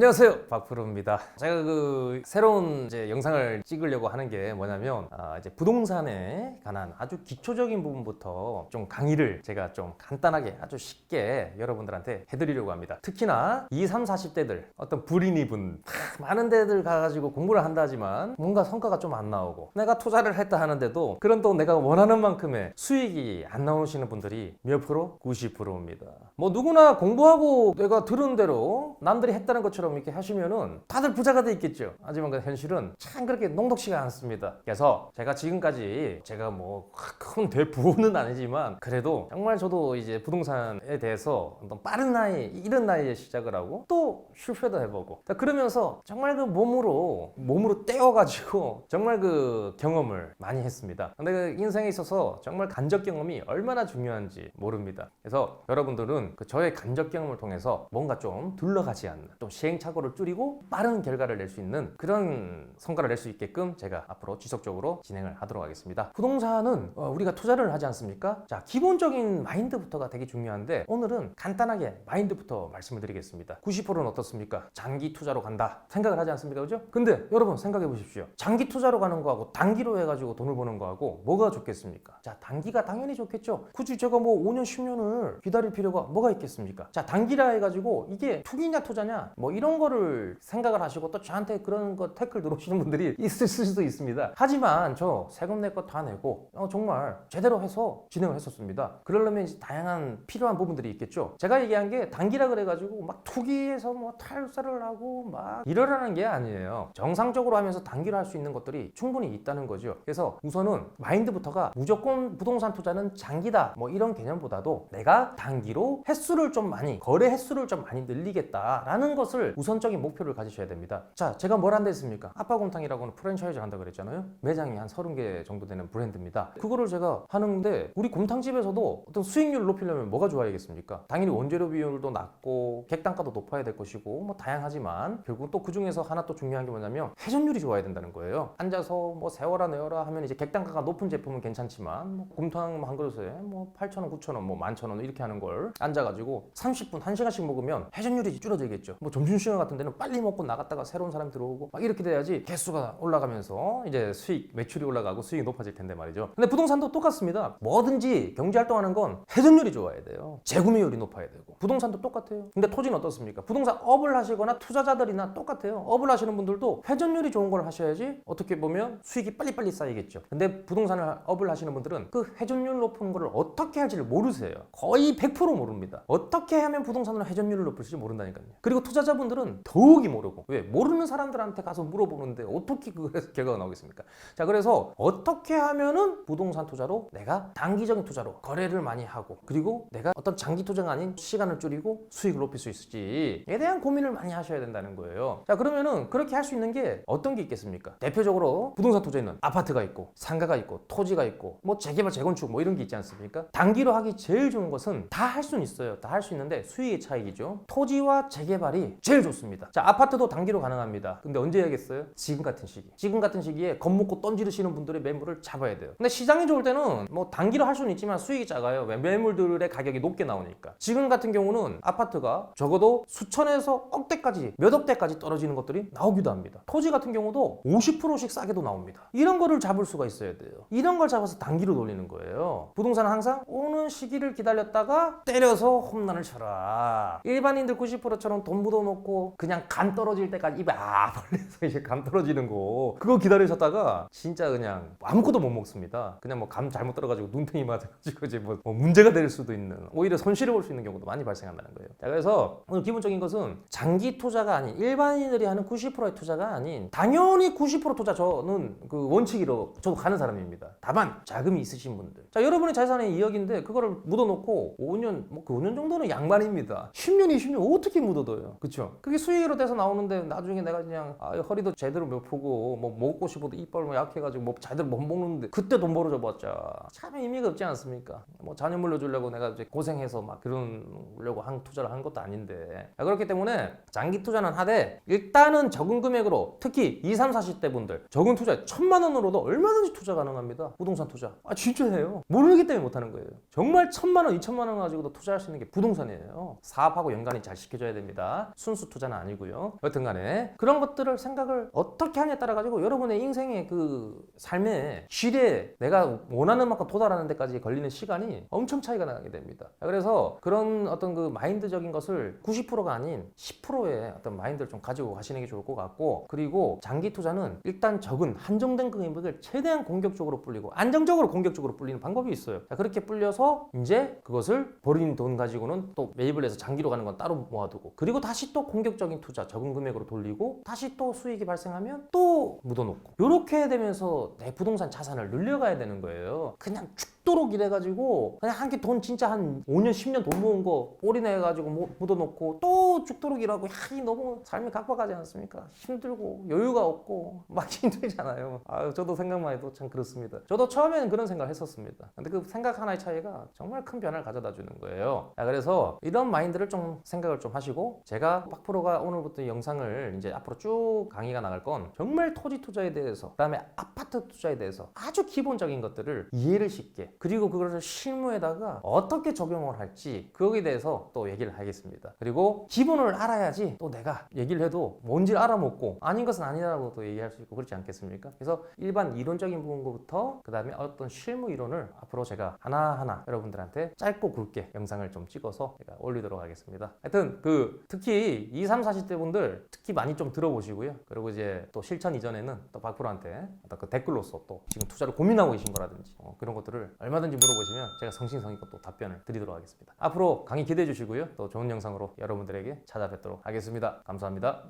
안녕하세요. 박프로입니다. 제가 그 새로운 이제 영상을 찍으려고 하는 게 뭐냐면 아, 이제 부동산에 관한 아주 기초적인 부분부터 좀 강의를 제가 좀 간단하게 아주 쉽게 여러분들한테 해드리려고 합니다. 특히나 20, 30, 40대들 어떤 불인 이 분 많은 데들 가가지고 공부를 한다 하지만 뭔가 성과가 좀 안 나오고 내가 투자를 했다 하는데도 그런 또 내가 원하는 만큼의 수익이 안 나오시는 분들이 몇 프로? 90%입니다. 뭐 누구나 공부하고 내가 들은 대로 남들이 했다는 것처럼 이렇게 하시면은 다들 부자가 돼 있겠죠. 하지만 그 현실은 참 그렇게 녹록지가 않습니다. 그래서 제가 지금까지 제가 뭐 큰 대부는 아니지만 그래도 정말 저도 이제 부동산에 대해서 어떤 빠른 나이, 이른 나이에 시작을 하고 또 실패도 해보고 자, 그러면서 정말 그 몸으로 몸으로 떼어가지고 정말 그 경험을 많이 했습니다. 근데 그 인생에 있어서 정말 간접 경험이 얼마나 중요한지 모릅니다. 그래서 여러분들은 그 저의 간접 경험을 통해서 뭔가 좀 둘러가지 않는 좀시 행착오를 줄이고 빠른 결과를 낼 수 있는 그런 성과를 낼 수 있게끔 제가 앞으로 지속적으로 진행을 하도록 하겠습니다. 부동산은 어, 우리가 투자를 하지 않습니까? 자, 기본적인 마인드부터가 되게 중요한데 오늘은 간단하게 마인드부터 말씀을 드리겠습니다. 90%는 어떻습니까? 장기 투자로 간다 생각을 하지 않습니까? 그죠? 근데 여러분 생각해 보십시오. 장기 투자로 가는 거하고 단기로 해가지고 돈을 버는 거하고 뭐가 좋겠습니까? 자, 단기가 당연히 좋겠죠. 굳이 제가 뭐 5년, 10년을 기다릴 필요가 뭐가 있겠습니까? 자, 단기라 해가지고 이게 투기냐 투자냐 뭐 이런 거를 생각을 하시고 또 저한테 그런 거 태클 들어오시는 분들이 있을 수도 있습니다. 하지만 저 세금 내거다 내고 어, 정말 제대로 해서 진행을 했었습니다. 그러려면 이제 다양한 필요한 부분들이 있겠죠. 제가 얘기한 게 단기라 그래가지고 막 투기해서 뭐 탈사를 하고 막 이러라는 게 아니에요. 정상적으로 하면서 단기로 할 수 있는 것들이 충분히 있다는 거죠. 그래서 우선은 마인드부터가 무조건 부동산 투자는 장기다 뭐 이런 개념보다도 내가 단기로 횟수를 좀 많이 거래 횟수를 좀 많이 늘리겠다라는 것을 우선적인 목표를 가지셔야 됩니다. 자, 제가 뭘 한다 했습니까? 아빠곰탕이라고는 프랜차이즈 한다 그랬잖아요. 매장이 한 30개 정도 되는 브랜드입니다. 그거를 제가 하는데 우리 곰탕집에서도 어떤 수익률을 높이려면 뭐가 좋아야겠습니까? 당연히 원재료 비율도 낮고 객단가도 높아야 될 것이고 뭐 다양하지만 결국 또 그 중에서 하나 또 중요한 게 뭐냐면 회전율이 좋아야 된다는 거예요. 앉아서 뭐 세워라 내어라 하면 이제 객단가가 높은 제품은 괜찮지만 뭐 곰탕 한 그릇에 뭐 8,000원, 9,000원, 뭐 11,000원 이렇게 하는 걸 앉아가지고 30분, 1시간씩 먹으면 회전율이 줄어들겠죠. 뭐 점심 시간 같은 데는 빨리 먹고 나갔다가 새로운 사람 들어오고 막 이렇게 돼야지 개수가 올라가면서 이제 수익, 매출이 올라가고 수익이 높아질 텐데 말이죠. 근데 부동산도 똑같습니다. 뭐든지 경제활동하는 건 회전율이 좋아야 돼요. 재구매율이 높아야 되고. 부동산도 똑같아요. 근데 토지는 어떻습니까? 부동산 업을 하시거나 투자자들이나 똑같아요. 업을 하시는 분들도 회전율이 좋은 걸 하셔야지 어떻게 보면 수익이 빨리빨리 쌓이겠죠. 근데 부동산을 업을 하시는 분들은 그 회전율 높은 거를 어떻게 할지를 모르세요. 거의 100% 모릅니다. 어떻게 하면 부동산을 회전율을 높일지 모른다니까요. 그리고 투자자분 들은 더욱이 모르고 왜 모르는 사람들한테 가서 물어보는데 어떻게 그 결과가 나오겠습니까? 자 그래서 어떻게 하면은 부동산 투자로 내가 단기적인 투자로 거래를 많이 하고 그리고 내가 어떤 장기 투자가 아닌 시간을 줄이고 수익을 높일 수 있을지에 대한 고민을 많이 하셔야 된다는 거예요. 자 그러면은 그렇게 할 수 있는 게 어떤 게 있겠습니까? 대표적으로 부동산 투자에는 아파트가 있고 상가가 있고 토지가 있고 뭐 재개발 재건축 뭐 이런 게 있지 않습니까? 단기로 하기 제일 좋은 것은 다 할 수는 있어요. 다 할 수 있는데 수익의 차익이죠. 토지와 재개발이 제일 좋습니다. 자 아파트도 단기로 가능합니다. 근데 언제 해야겠어요? 지금 같은 시기. 지금 같은 시기에 겁먹고 던지르시는 분들의 매물을 잡아야 돼요. 근데 시장이 좋을 때는 뭐 단기로 할 수는 있지만 수익이 작아요. 왜? 매물들의 가격이 높게 나오니까. 지금 같은 경우는 아파트가 적어도 수천에서 억대까지 몇 억대까지 떨어지는 것들이 나오기도 합니다. 토지 같은 경우도 50%씩 싸게도 나옵니다. 이런 거를 잡을 수가 있어야 돼요. 이런 걸 잡아서 단기로 돌리는 거예요. 부동산은 항상 오는 시기를 기다렸다가 때려서 홈런을 쳐라. 일반인들 90%처럼 돈 묻어놓고 그냥 간 떨어질 때까지 입에 아 벌려서 이제 감 떨어지는 거 그거 기다리셨다가 진짜 그냥 아무것도 못 먹습니다. 그냥 뭐 감 잘못 떨어가지고 눈탱이 맞아가지고 이제 뭐, 뭐 문제가 될 수도 있는 오히려 손실을 볼 수 있는 경우도 많이 발생한다는 거예요. 자, 그래서 오늘 기본적인 것은 장기 투자가 아닌 일반인들이 하는 90%의 투자가 아닌 당연히 90% 투자 저는 그 원칙으로 저도 가는 사람입니다. 다만 자금이 있으신 분들. 자 여러분의 자산이 2억인데 그거를 묻어놓고 5년 뭐 그 5년 정도는 양반입니다. 10년 20년 어떻게 묻어둬요? 그쵸? 그게 수익으로 돼서 나오는데 나중에 내가 그냥 아, 허리도 제대로 못 푸고 뭐 먹고 싶어도 이빨 뭐 약해가지고 뭐 제대로 못 먹는데 그때 돈 벌어줘 봤자 참 의미가 없지 않습니까? 뭐 자녀 물려주려고 내가 이제 고생해서 막 그러려고 한 투자를 한 것도 아닌데 자, 그렇기 때문에 장기 투자는 하되 일단은 적은 금액으로 특히 20, 30, 40대 분들 적은 투자 천만 원으로도 얼마든지 투자 가능합니다. 부동산 투자. 아 진짜예요. 모르기 때문에 못하는 거예요. 정말 천만 원, 이천만 원 가지고도 투자할 수 있는 게 부동산이에요. 사업하고 연관이 잘 시켜줘야 됩니다. 순수 순수 투자는 아니고요. 여튼 간에 그런 것들을 생각을 어떻게 하냐에 따라 가지고 여러분의 인생의 그 삶의 질에 내가 원하는 만큼 도달하는 데까지 걸리는 시간이 엄청 차이가 나게 됩니다. 그래서 그런 어떤 그 마인드적인 것을 90%가 아닌 10%의 어떤 마인드를 좀 가지고 가시는 게 좋을 것 같고 그리고 장기 투자는 일단 적은 한정된 금액을 최대한 공격적으로 불리고 안정적으로 공격적으로 불리는 방법이 있어요. 그렇게 불려서 이제 그것을 버린 돈 가지고는 또 매입을 해서 장기로 가는 건 따로 모아두고 그리고 다시 또 공격적인 투자 적은 금액으로 돌리고 다시 또 수익이 발생하면 또 묻어놓고 이렇게 되면서 내 부동산 자산을 늘려가야 되는 거예요. 그냥 죽도록 이래가지고 그냥 한개돈 진짜 한 5년 10년 돈 모은 거 올인해가지고 모- 묻어놓고 또 죽도록 일하고 야, 이 너무 삶이 각박하지 않습니까? 힘들고 여유가 없고 막 힘들잖아요. 아 저도 생각만 해도 참 그렇습니다. 저도 처음에는 그런 생각을 했었습니다. 근데 그 생각 하나의 차이가 정말 큰 변화를 가져다 주는 거예요. 자, 그래서 이런 마인드를 좀 생각을 좀 하시고 제가 박프로가 오늘부터 이 영상을 이제 앞으로 쭉 강의가 나갈 건 정말 토지 투자에 대해서 그다음에 아파트 투자에 대해서 아주 기본적인 것들을 이해를 쉽게 그리고 그것을 실무에다가 어떻게 적용을 할지 거기에 대해서 또 얘기를 하겠습니다. 그리고 기본을 알아야지 또 내가 얘기를 해도 뭔지 알아먹고 아닌 것은 아니라고 또 얘기할 수 있고 그렇지 않겠습니까? 그래서 일반 이론적인 부분부터 그 다음에 어떤 실무 이론을 앞으로 제가 하나하나 여러분들한테 짧고 굵게 영상을 좀 찍어서 제가 올리도록 하겠습니다. 하여튼 그 특히 2, 3, 40대 분들 특히 많이 좀 들어보시고요. 그리고 이제 또 실천 이전에는 또 박프로한테 그 댓글로서 또 지금 투자를 고민하고 계신 거라든지 어, 그런 것들을 얼마든지 물어보시면 제가 성심성의껏 또 답변을 드리도록 하겠습니다. 앞으로 강의 기대해 주시고요. 또 좋은 영상으로 여러분들에게 찾아뵙도록 하겠습니다. 감사합니다.